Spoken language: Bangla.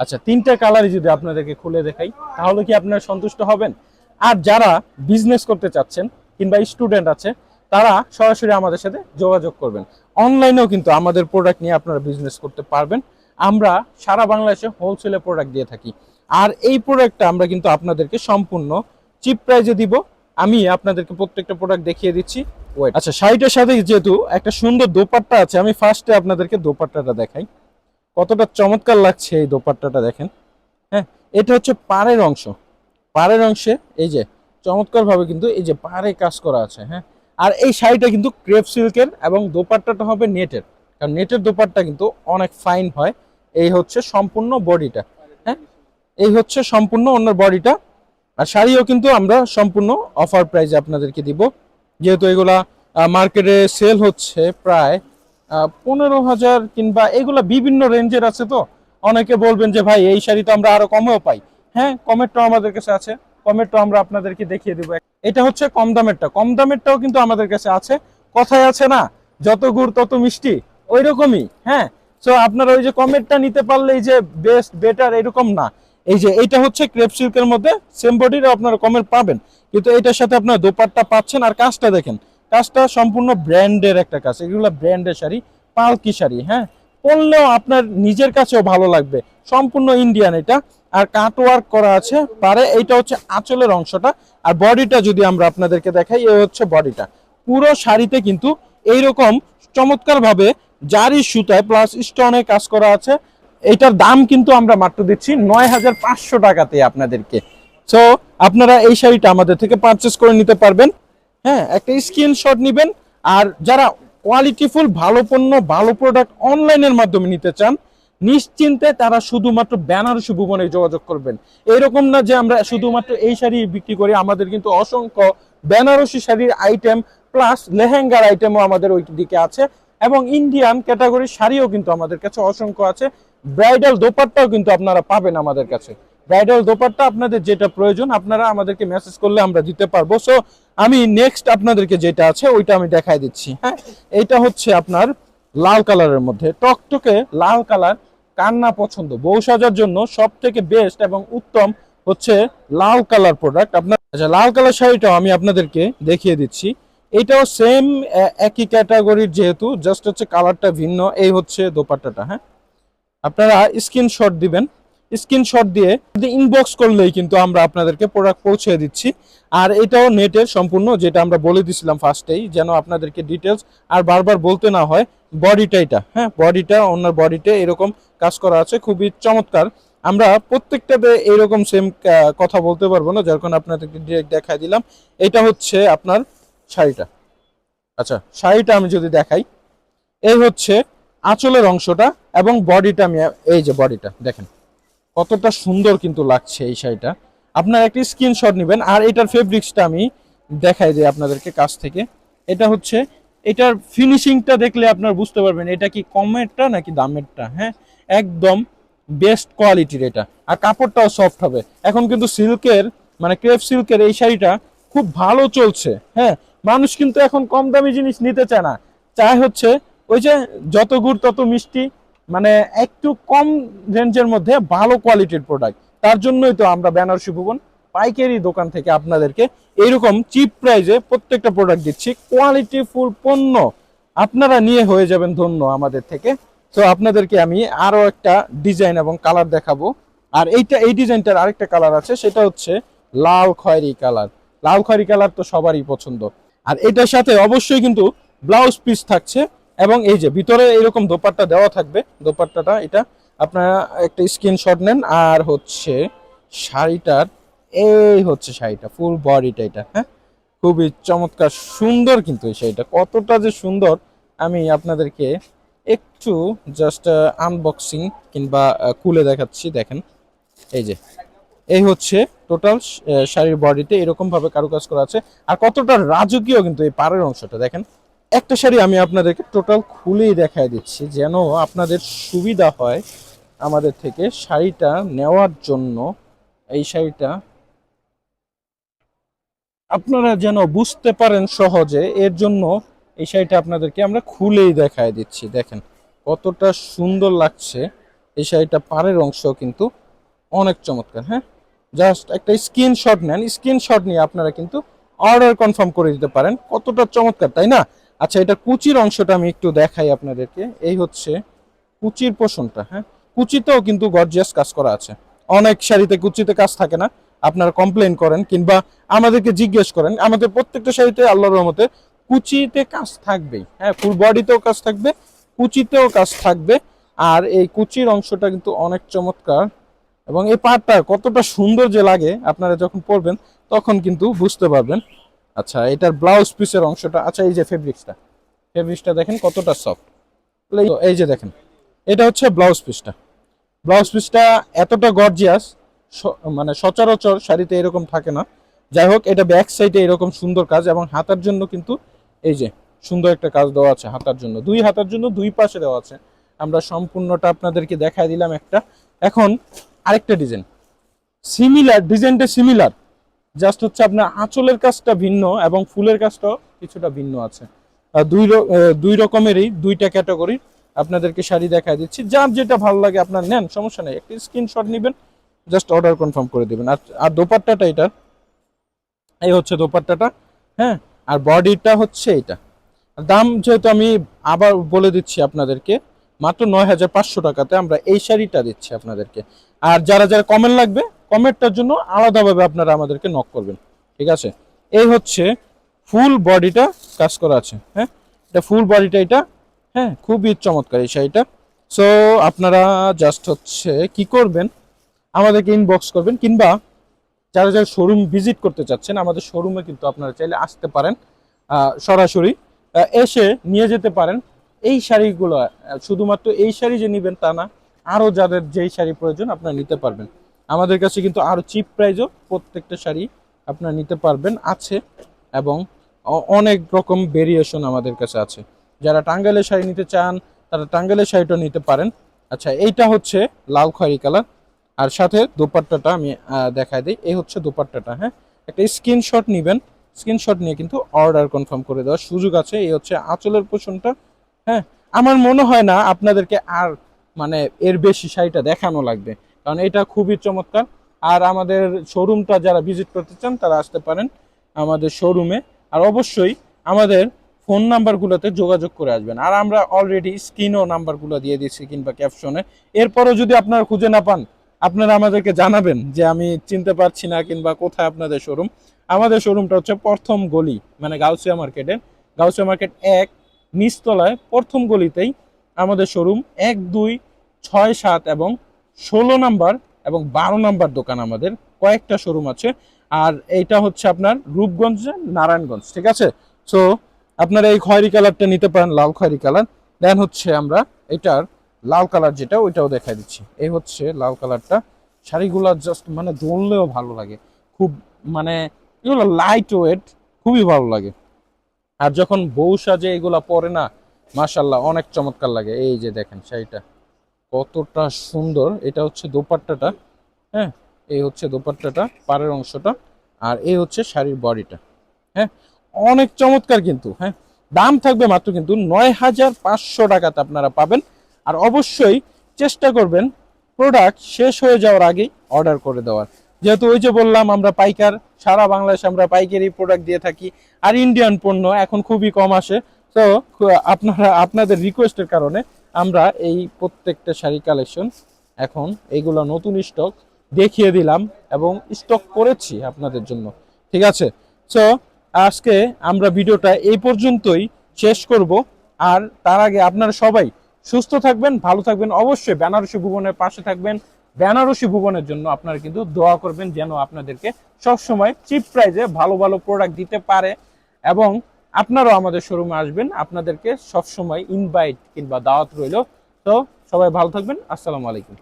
আচ্ছা তিনটা কালারই যদি আপনাদেরকে খুলে দেখাই তাহলে কি আপনারা সন্তুষ্ট হবেন? আর যারা বিজনেস করতে চাচ্ছেন কিংবা স্টুডেন্ট আছে তারা সরাসরি আমাদের সাথে যোগাযোগ করবেন। অনলাইনেও কিন্তু আমাদের প্রোডাক্ট নিয়ে আপনারা বিজনেস করতে পারবেন। আমরা সারা বাংলাদেশে হোলসেলে প্রোডাক্ট দিয়ে থাকি। আর এই প্রোডাক্টটা আমরা কিন্তু আপনাদেরকে সম্পূর্ণ চিপ প্রাইজে দিব। আমি আপনাদেরকে প্রত্যেকটা প্রোডাক্ট দেখিয়ে দিচ্ছি। ওয়েট আচ্ছা শাড়িটার সাথে যেহেতু একটা সুন্দর দোপাট্টা আছে আমি ফার্স্টে আপনাদেরকে দোপাট্টাটা দেখাই। কতটা চমৎকার লাগছে এই দোপাট্টাটা দেখেন। হ্যাঁ এটা হচ্ছে পাড়ের অংশ। পাড়ের অংশে এই যে চমৎকার ভাবে কিন্তু এই যে পাড়ে কাজ করা আছে হ্যাঁ। আর এই শাড়িটা কিন্তু ক্রেপ সিল্কের এবং দোপাট্টাটা হবে নেটের। কারণ নেটের দোপাট্টা কিন্তু অনেক ফাইন হয়। এই হচ্ছে সম্পূর্ণ বডিটা হ্যাঁ। এই হচ্ছে সম্পূর্ণ অন্য বডিটা। আর শাড়িও কিন্তু আমরা সম্পূর্ণ অফার প্রাইজে আপনাদেরকে দিব। যেহেতু এগুলা মার্কেটে সেল হচ্ছে প্রায় পনেরো হাজার কিংবা এগুলা বিভিন্ন রেঞ্জের আছে তো? অনেকে বলবেন যে, ভাই, এই শাড়ি তো আমরা আরও কমেও পাই। হ্যাঁ কমেরটাও আমাদের কাছে আছে। কমেরটাও আমরা আপনাদেরকে দেখিয়ে দেবো। এটা হচ্ছে কম দামেরটা। কম দামেরটাও কিন্তু আমাদের কাছে আছে। কথায় আছে না, যত গুড় তত মিষ্টি ওই রকমই হ্যাঁ? সো আপনারা ওই যে কমেরটা নিতে পারলে এই যে বেস্ট বেটার এরকম না। এই যে এটা হচ্ছে ক্রেপ সিল্কের মধ্যে সেম বডির আপনারা কমের পাবেন। কিন্তু এটার সাথে আপনারা দোপাট্টা পাচ্ছেন আর কাজটা দেখেন। কাজটা সম্পূর্ণ ব্র্যান্ডের একটা কাজ। এগুলো ব্র্যান্ডের শাড়ি, পালকি শাড়ি হ্যাঁ? পরলেও আপনার নিজের কাছেও ভালো লাগবে। সম্পূর্ণ ইন্ডিয়ান এটা। আর কাট ওয়ার্ক করা আছে পারে, এইটা হচ্ছে আঁচলের অংশটা। আর বডিটা যদি আমরা আপনাদেরকে দেখাই, এই হচ্ছে বডিটা। পুরো শাড়িতে কিন্তু এইরকম চমৎকার ভাবে জারি সুতায় প্লাস স্টোনে কাজ করা আছে। এটার দাম কিন্তু আমরা মাত্র দিচ্ছি নয় হাজার পাঁচশো টাকাতে আপনাদেরকে। সো আপনারা এই শাড়িটা আমাদের থেকে পারচেস করে নিতে পারবেন। হ্যাঁ একটা স্ক্রিনশট নেবেন। আর যারা কোয়ালিটিফুল ভালো পণ্য, ভালো প্রোডাক্ট অনলাইনের মাধ্যমে নিতে চান, নিশ্চিন্তে তারা শুধুমাত্র বেনারসি ভুবনে যোগাযোগ করবেন। এরকম না যে আমরা শুধুমাত্র এই শাড়ি বিক্রি করি, আমাদের কিন্তু অসংখ্য বেনারসি শাড়ির আইটেম প্লাস লেহেঙ্গার আইটেমও আমাদের ওই দিকে আছে। এবং ইন্ডিয়ান ক্যাটাগরির শাড়িও কিন্তু আমাদের কাছে অসংখ্য আছে। ব্রাইডাল দোপাট্টাও কিন্তু আপনারা পাবেন আমাদের কাছে। ব্রাইডাল দোপাট্টা আপনাদের যেটা প্রয়োজন, আপনারা আমাদেরকে মেসেজ করলে আমরা দিতে পারব। সো আমি নেক্সট আপনাদেরকে যেটা আছে, ওইটা আমি দেখাই দিচ্ছি হ্যাঁ? এইটা হচ্ছে আপনার লাল কালারের মধ্যে। টকটকে লাল কালার, কান্না পছন্দ, বউ সাজার জন্য সব থেকে বেস্ট এবং উত্তম হচ্ছে লাল কালার প্রোডাক্ট আপনার আচ্ছা লাল কালার শাড়িটাও আমি আপনাদেরকে দেখিয়ে দিচ্ছি। এটাও সেম একই ক্যাটাগরির যেহেতু জাস্ট হচ্ছে কালারটা ভিন্ন, এই হচ্ছে দোপাট্টাটা হ্যাঁ? আপনারা স্ক্রিনশট দিবেন। স্ক্রিনশট দিয়ে ইনবক্স করলেই কিন্তু আমরা আপনাদেরকে প্রোডাক্ট পৌঁছে দিচ্ছি। আর এটাও নেটের সম্পূর্ণ, যেটা আমরা বলে দিছিলাম ফার্স্টেই যেন আপনাদেরকে ডিটেলস আর বারবার বলতে না হয় বডিটা এটা হ্যাঁ? বডিটা ওনার বডিতে এরকম কাজ করা আছে, খুবই চমৎকার। আমরা প্রত্যেকটাতে এইরকম সেম কথা বলতে পারব না কারণে আপনাদেরকে ডিরেক্ট দেখাই দিলাম। এটা হচ্ছে আপনার শাড়িটা। আচ্ছা শাড়িটা আমি যদি দেখাই, এই হচ্ছে আঁচলের অংশটা এবং বডিটা আমি, এই যে বডিটা দেখেন। কতটা সুন্দর কিন্তু লাগছে এই শাড়িটা। আপনার একটি স্ক্রিনশট নেবেন, আর এটার ফেব্রিক্সটা আমি দেখাই দিই আপনাদেরকে কাছ থেকে। এটা হচ্ছে, এটার ফিনিশিংটা দেখলে আপনার বুঝতে পারবেন, এটা কি কমেরটা নাকি দামেরটা হ্যাঁ? একদম বেস্ট কোয়ালিটির এটা। আর কাপড়টাও সফট হবে। এখন কিন্তু সিল্কের মানে ক্রেপ সিল্কের এই শাড়িটা খুব ভালো চলছে হ্যাঁ? মানুষ কিন্তু এখন কম দামি জিনিস নিতে চায় না। চায় হচ্ছে, ওই যে যত গুড় তত মিষ্টি মানে একটু কম রেঞ্জের মধ্যে ভালো কোয়ালিটির প্রোডাক্ট তার জন্যই তো আমরা বেনারসি ভুবন পাইকারি দোকান থেকে আপনাদেরকে এইরকম চিপ প্রাইজে প্রত্যেকটা প্রোডাক্ট দিচ্ছি। কোয়ালিটি ফুল পণ্য আপনারা নিয়ে হয়ে যাবেন ধন্য আমাদের থেকে। তো আপনাদেরকে আমি আরও একটা ডিজাইন এবং কালার দেখাবো। আর এইটা, এই ডিজাইনটার আরেকটা কালার আছে, সেটা হচ্ছে লাল খয়েরি কালার লাল খয়েরি কালার তো সবারই পছন্দ। আর এটার সাথে অবশ্যই কিন্তু ব্লাউজ পিস থাকছে। এবং এই যে ভিতরে এরকম দোপাট্টা দেওয়া থাকবে, দোপাট্টাটা, এটা আপনারা একটা স্ক্রিনশট নেন, আর হচ্ছে শাড়িটার, এই হচ্ছে শাড়িটা ফুল বডিটা এটা হ্যাঁ? খুবই চমৎকার, সুন্দর কিন্তু এই শাড়িটা, কতটা যে সুন্দর। আমি আপনাদেরকে একটু জাস্ট আনবক্সিং কিংবা খুলে দেখাচ্ছি, দেখেন। এই যে, এই হচ্ছে টোটাল শাড়ির বডিতে এরকম ভাবে কারুকাজ করা আছে, আর কতটা রাজকীয় কিন্তু এই পাড়ের অংশটা, দেখেন। একটা শাড়ি আমি আপনাদেরকে টোটাল খুলেই দেখায় দিচ্ছি, যেন আপনাদের সুবিধা হয় আমাদের থেকে শাড়িটা নেওয়ার জন্য। এই শাড়িটা আপনারা যেন বুঝতে পারেন সহজে, এর জন্য এই শাড়িটা আপনাদেরকে আমরা খুলেই দেখায় দিচ্ছি। দেখেন কতটা সুন্দর লাগছে, এই শাড়িটা পাড়ের অংশ কিন্তু অনেক চমৎকার হ্যাঁ? জাস্ট একটা স্ক্রিনশট নেন স্ক্রিনশট নিয়ে আপনারা কিন্তু অর্ডার কনফার্ম করে দিতে পারেন, কতটা চমৎকার, তাই না? আচ্ছা এটা কুচির অংশটা আমি একটু দেখাই আপনাদেরকে। এই হচ্ছে কুচির পোষণটা হ্যাঁ? কুচিতেও কিন্তু গর্জিয়াস কাজ করা আছে। অনেক শাড়িতে কুচিতে কাজ থাকে না। আপনারা কমপ্লেন করেন কিংবা আমাদেরকে জিজ্ঞেস করেন। আমাদের প্রত্যেকটা শাড়িতে আল্লাহর রহমতে কুচিতে কাজ থাকবেই হ্যাঁ? ফুল বডিতেও কাজ থাকবে, কুচিতেও কাজ থাকবে। আর এই কুচির অংশটা কিন্তু অনেক চমৎকার এবং এই পাটটা কতটা সুন্দর যে লাগে, আপনারা যখন পরবেন তখন কিন্তু বুঝতে পারবেন। আচ্ছা এটার ব্লাউজ পিসের অংশটা আচ্ছা এই যে ফেব্রিক্সটা ফেব্রিক্সটা দেখেন কতটা সফট এই যে দেখেন, এটা হচ্ছে ব্লাউজ পিসটা ব্লাউজ পিসটা এতটা গর্জিয়াস মানে সচরাচর শাড়িতে এরকম থাকে না। যাই হোক, এটা ব্যাক সাইডে এরকম সুন্দর কাজ এবং হাতার জন্য কিন্তু এই যে সুন্দর একটা কাজ দেওয়া আছে হাতার জন্য। দুই হাতার জন্য দুই পাশে দেওয়া আছে। আমরা সম্পূর্ণটা আপনাদেরকে দেখাই দিলাম একটা। এখন আরেকটা ডিজাইন সিমিলার ডিজাইনটা সিমিলার জাস্ট হচ্ছে আপনার আঁচলের কাজটা ভিন্ন এবং ফুলের কাজটাও কিছুটা ভিন্ন আছে। দুই দুই রকমেরই, দুইটা ক্যাটাগরি আপনাদেরকে শাড়ি দেখাই দিচ্ছি। যার যেটা ভালো লাগে আপনার নেন, সমস্যা নেই। একটি স্ক্রিনশট নেবেন জাস্ট অর্ডার কনফার্ম করে দিবেন। আর আর দোপাট্টাটা এটা। এই হচ্ছে দোপাট্টাটা হ্যাঁ? আর বডিটা হচ্ছে এটা। দাম যেহেতু আমি আবার বলে দিচ্ছি আপনাদেরকে, মাত্র নয় হাজার পাঁচশো টাকাতে আমরা এই শাড়িটা দিচ্ছি আপনাদেরকে। আর যারা যারা কমেন্ট লাগবে কমেন্টটার জন্য আলাদাভাবে আপনারা আমাদেরকে নক করবেন, ঠিক আছে? এই হচ্ছে ফুল বডিটা কাজ করা আছে হ্যাঁ? এটা ফুল বডিটা এটা হ্যাঁ? খুবই চমৎকার এই শাড়িটা। সো আপনারা জাস্ট হচ্ছে কি করবেন, আমাদেরকে ইনবক্স করবেন, কিংবা যারা যারা শোরুম ভিজিট করতে চাচ্ছেন, আমাদের শোরুমে কিন্তু আপনারা চাইলে আসতে পারেন সরাসরি এসে নিয়ে যেতে পারেন। এই শাড়িগুলো শুধুমাত্র এই শাড়ি যে নেবেন তা না, আরও যাদের যেই শাড়ি প্রয়োজন আপনারা নিতে পারবেন। আমাদের কাছে কিন্তু আরও চিপ প্রাইজও প্রত্যেকটা শাড়ি আপনারা নিতে পারবেন, আছে এবং অনেক রকম ভেরিয়েশন আমাদের কাছে আছে। যারা টাঙ্গাইলের শাড়ি নিতে চান, তারা টাঙ্গাইলের শাড়িটা নিতে পারেন। আচ্ছা এইটা হচ্ছে লাল খয়েরি কালার। আর সাথে দোপাট্টাটা আমি দেখাই দিই। এই হচ্ছে দোপাট্টাটা হ্যাঁ? একটা স্ক্রিনশট নেবেন। স্ক্রিনশট নিয়ে কিন্তু অর্ডার কনফার্ম করে দেওয়ার সুযোগ আছে। এই হচ্ছে আঁচলের পোষণটা হ্যাঁ? আমার মনে হয় না আপনাদেরকে আর মানে এর বেশি শাড়িটা দেখানো লাগবে। কারণ এটা খুবই চমৎকার। আর আমাদের শোরুমটা যারা ভিজিট করতে চান, তারা আসতে পারেন আমাদের শোরুমে আর অবশ্যই আমাদের ফোন নাম্বারগুলোতে যোগাযোগ করে আসবেন। আর আমরা অলরেডি স্ক্রিনও নাম্বারগুলো দিয়ে দিয়েছি কিংবা ক্যাপশনে এরপরও যদি আপনারা খুঁজে না পান, আপনারা আমাদেরকে জানাবেন যে আমি চিনতে পারছি না কিংবা কোথায় আপনাদের শোরুম আমাদের শোরুমটা হচ্ছে প্রথম গলি মানে গাউসিয়া মার্কেটের গাউসিয়া মার্কেট এক, নিচতলায় প্রথম গলিতেই আমাদের শোরুম এক, দুই, ছয়, সাত এবং ষোলো নাম্বার এবং বারো নাম্বার দোকান আমাদের। কয়েকটা শোরুম আছে। আর এইটা হচ্ছে আপনার রূপগঞ্জ নারায়ণগঞ্জ, ঠিক আছে? সো আপনারা এই খয়েরি কালারটা নিতে পারেন, লাল খয়েরি কালার। দেন হচ্ছে আমরা এটার লাল কালার যেটা, ওইটাও দেখাই দিচ্ছি। এই হচ্ছে লাল কালারটা। শাড়িগুলো জাস্ট মানে ধরলেও ভালো লাগে। খুব মানে এগুলো লাইট ওয়েট খুবই ভালো লাগে। আর যখন বউ সাজে এগুলা পরে না মাশাল্লাহ অনেক চমৎকার লাগে। এই যে দেখেন শাড়িটা। কতটা সুন্দর, এটা হচ্ছে দোপাট্টাটা হ্যাঁ? এই হচ্ছে দোপাট্টাটা, পাড়ের অংশটা, আর এই হচ্ছে শাড়ির বডিটা হ্যাঁ? অনেক চমৎকার কিন্তু হ্যাঁ? দাম থাকবে মাত্র কিন্তু নয় হাজার পাঁচশো টাকাতে আপনারা পাবেন, আর অবশ্যই চেষ্টা করবেন প্রোডাক্ট শেষ হয়ে যাওয়ার আগেই অর্ডার করে দেওয়ার। যেহেতু ওই যে বললাম, আমরা পাইকার, সারা বাংলাদেশে আমরা পাইকারি প্রোডাক্ট দিয়ে থাকি, আর ইন্ডিয়ান পণ্য এখন খুবই কম আসে, তো আপনারা, আপনাদের রিকোয়েস্টের কারণে আমরা এই প্রত্যেকটা শাড়ি কালেকশন এখন এইগুলো নতুন স্টক দেখিয়ে দিলাম এবং স্টক করেছি আপনাদের জন্য। ঠিক আছে? সো আজকে আমরা ভিডিওটা এই পর্যন্তই শেষ করব। আর তার আগে আপনারা সবাই সুস্থ থাকবেন, ভালো থাকবেন। অবশ্যই বেনারসি ভুবনের পাশে থাকবেন। বেনারসি ভুবনের জন্য আপনারা কিন্তু দোয়া করবেন যেন আপনাদেরকে সবসময় চিপ প্রাইজে ভালো ভালো প্রোডাক্ট দিতে পারে। এবং আপনারাও আমাদের শোরুমে আসবেন। আপনাদেরকে সবসময় ইনভাইট কিংবা দাওয়াত রইল। তো সবাই ভালো থাকবেন। আসসালামু আলাইকুম।